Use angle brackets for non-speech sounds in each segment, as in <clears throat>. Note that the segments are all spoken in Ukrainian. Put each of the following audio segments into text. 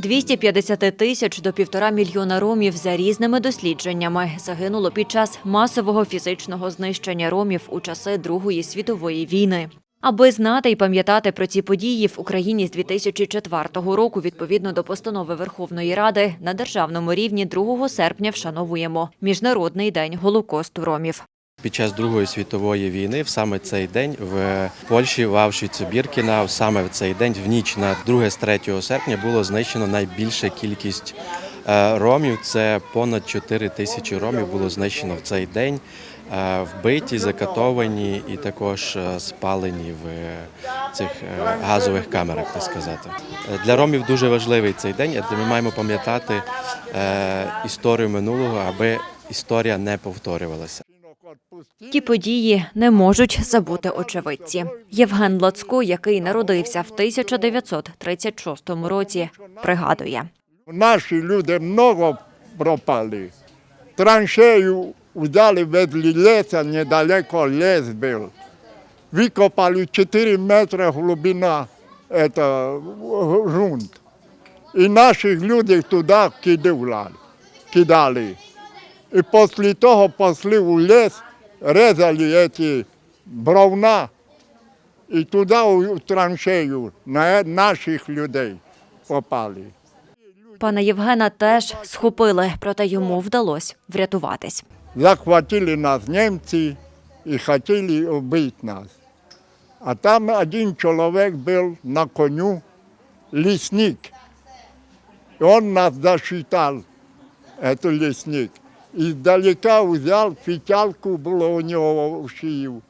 250 тисяч до півтора мільйона ромів за різними дослідженнями загинуло під час масового фізичного знищення ромів у часи Другої світової війни. Аби знати і пам'ятати про ці події в Україні з 2004 року, відповідно до постанови Верховної Ради, на державному рівні 2 серпня вшановуємо Міжнародний день Голокосту ромів. Під час Другої світової війни, в саме цей день, в Польщі, в Авшвіці Біркіна, саме в цей день, в ніч на 2 з 3 серпня, було знищено найбільша кількість е, ромів. Це понад 4 тисячі ромів було знищено в цей день. е, Вбиті, закатовані і також е, спалені в цих газових камерах, так сказати. Для ромів дуже важливий цей день, адже ми маємо пам'ятати історію минулого, аби історія не повторювалася. Ті події не можуть забути очевидці. Євген Лацко, який народився в 1936 році, пригадує. Наші люди много пропали. Траншею взяли возле леса, недалеко лес был. Викопали 4 метра глубина, это грунт. І наших людей туди кидали. І після того пішли у ліс, резали ці бровна і туди у траншею на наших людей попали. Пана Євгена теж схопили, проте йому вдалося врятуватись. захватили нас немці і хотіли вбити нас. А там один чоловік був на коню, лісник. І він нас засчитав, цей лісник. І здалека взяв фітялку, було у нього в шию.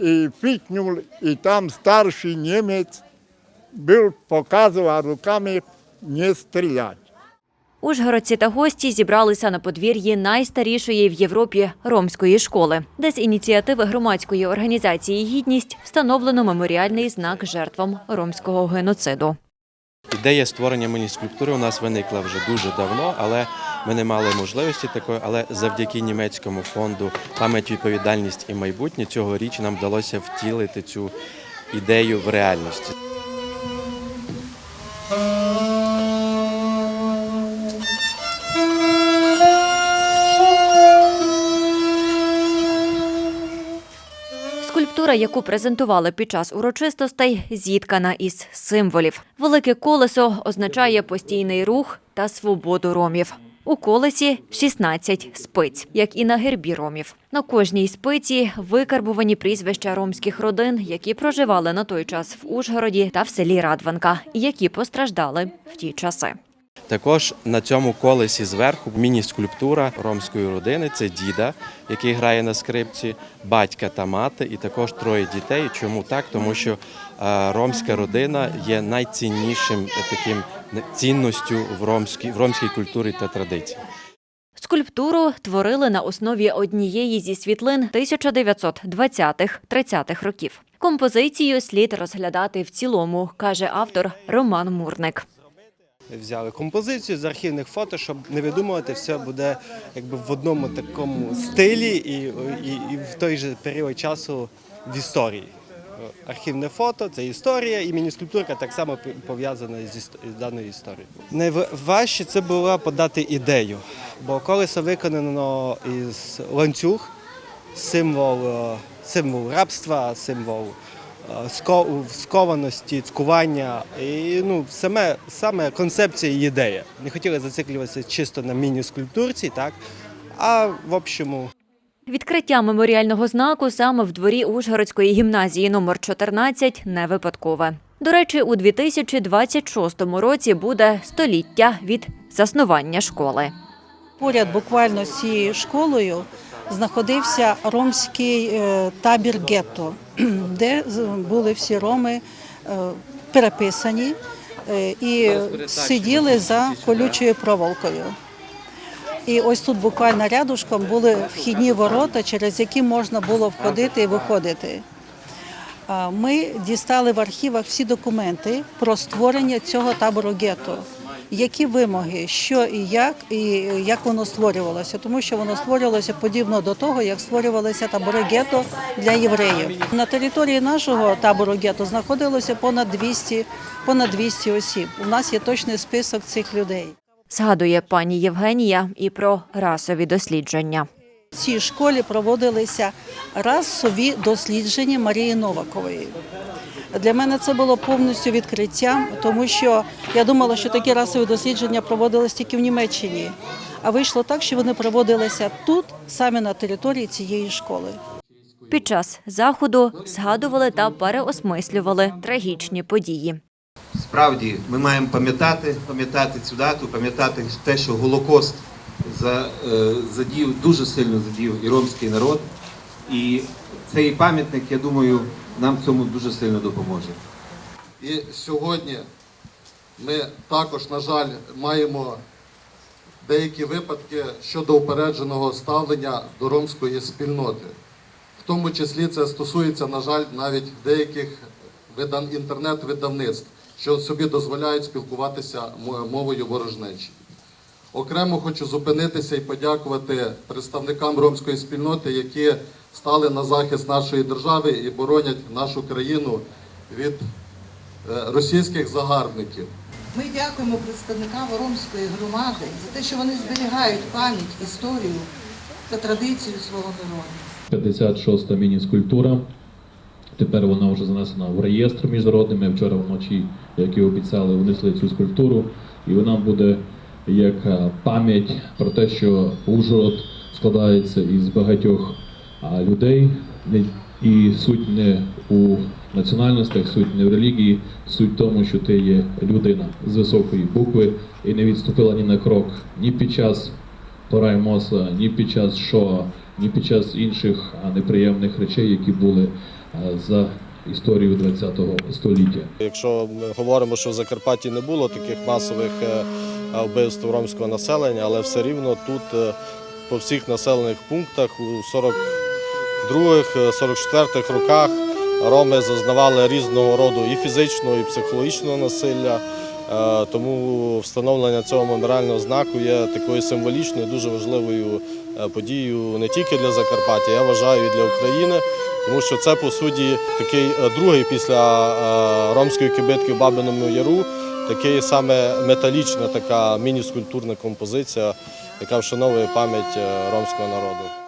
І фітнув, і там старший німець був, показував руками не стріляти. Ужгородці та гості зібралися на подвір'ї найстарішої в Європі ромської школи, де з ініціативи громадської організації Гідність встановлено меморіальний знак жертвам ромського геноциду. Ідея створення міні-скульптури у нас виникла вже дуже давно, але ми не мали можливості такої. Але завдяки німецькому фонду пам'ять, відповідальність і майбутнє цьогоріч нам вдалося втілити цю ідею в реальність. Скульптура, яку презентували під час урочистостей, зіткана із символів. Велике колесо означає постійний рух та свободу ромів. У колесі 16 спиць, як і на гербі ромів. На кожній спиці викарбувані прізвища ромських родин, які проживали на той час в Ужгороді та в селі Радванка, які постраждали в ті часи. Також на цьому колесі зверху міні-скульптура ромської родини. Це діда, який грає на скрипці, батька та мати, і також троє дітей. Чому так? Тому що е, ромська родина є найціннішим таким цінностю в ромській, в ромській культурі та традиції. Скульптуру творили на основі однієї зі світлин 1920-30-х років. Композицію слід розглядати в цілому, каже автор Роман Мурник. Взяли композицію з архівних фото, щоб не видумувати, все буде якби в одному такому стилі і, і, і в той же період часу в історії. Архівне фото це історія, і міні-скульптурка так само пов'язана з, даною історією. Найважче це було подати ідею, бо колесо виконано із ланцюг, символ, е, символ рабства, символ е, скованості, цькування. І ну, саме, саме концепція і ідея. Не хотіли зациклюватися чисто на міні-скульптурці, так? а в общому Відкриття меморіального знаку саме в дворі Ужгородської гімназії номер 14 не випадкове. До речі, у 2026 році буде століття від заснування школи. Поряд буквально з цією школою знаходився ромський е, табір гетто, <clears throat> де з- були всі роми е, переписані е, і сиділи за колючою проволокою. І ось тут буквально рядушком були вхідні ворота, через які можна було входити і виходити. Ми дістали в архівах всі документи про створення цього табору гетто. які вимоги, що і як, і як воно створювалося, тому що воно створювалося подібно до того, як створювалися табори гетто для євреїв. На території нашого табору гетто знаходилося понад 200, понад 200 осіб. У нас є точний список цих людей. Згадує пані Євгенія і про расові дослідження. В цій школі проводилися расові дослідження Марії Новакової. Для мене це було повністю відкриттям, тому що я думала, що такі расові дослідження проводились тільки в Німеччині. А вийшло так, що вони проводилися тут, саме на території цієї школи. Під час заходу згадували та переосмислювали трагічні події. Справді, ми маємо пам'ятати, пам'ятати цю дату, пам'ятати те, що Голокост е, задів, дуже сильно задів і ромський народ. І цей пам'ятник, я думаю, нам цьому дуже сильно допоможе. І сьогодні ми також, на жаль, маємо деякі випадки щодо упередженого ставлення до ромської спільноти. В тому числі це стосується, на жаль, навіть деяких інтернет-видавництв, що собі дозволяють спілкуватися мовою ворожнечі. Окремо хочу зупинитися і подякувати представникам ромської спільноти, які стали на захист нашої держави і боронять нашу країну від е, російських загарбників. Ми дякуємо представникам Ромської громади за те, що вони зберігають пам'ять, історію та традицію свого народу. 56-та міні-скульптура. Тепер вона вже занесена в реєстр міжнародний. Ми вчора вночі, як і обіцяли, внесли цю скульптуру. І вона буде як е, пам'ять про те, що Ужгород складається із багатьох людей. І суть не у національностях, суть не в релігії, суть в тому, що ти є людина з високої букви і не відступила ні на крок ні під час Пораймоса, ні під час Шоа, ні під час інших неприємних речей, які були за історію ХХ століття. Якщо ми говоримо, що в Закарпатті не було таких масових е, е, вбивств ромського населення, але все рівно тут е, по всіх населених пунктах у 42-х, е, 44-х роках роми зазнавали різного роду і фізичного, і психологічного насилля. Е, Тому встановлення цього меморіального знаку є такою символічною, дуже важливою е, подією не тільки для Закарпаття, я вважаю і для України, тому що це по суті такий е, другий після е, ромської кибитки в Бабиному Яру, такий саме металічна така міні-скульптурна композиція, яка вшановує пам'ять е, ромського народу.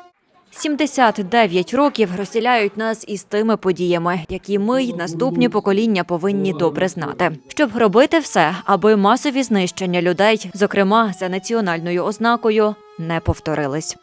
79 років розділяють нас із тими подіями, які ми й наступні покоління повинні добре знати, щоб робити все, аби масові знищення людей, зокрема за національною ознакою, не повторились.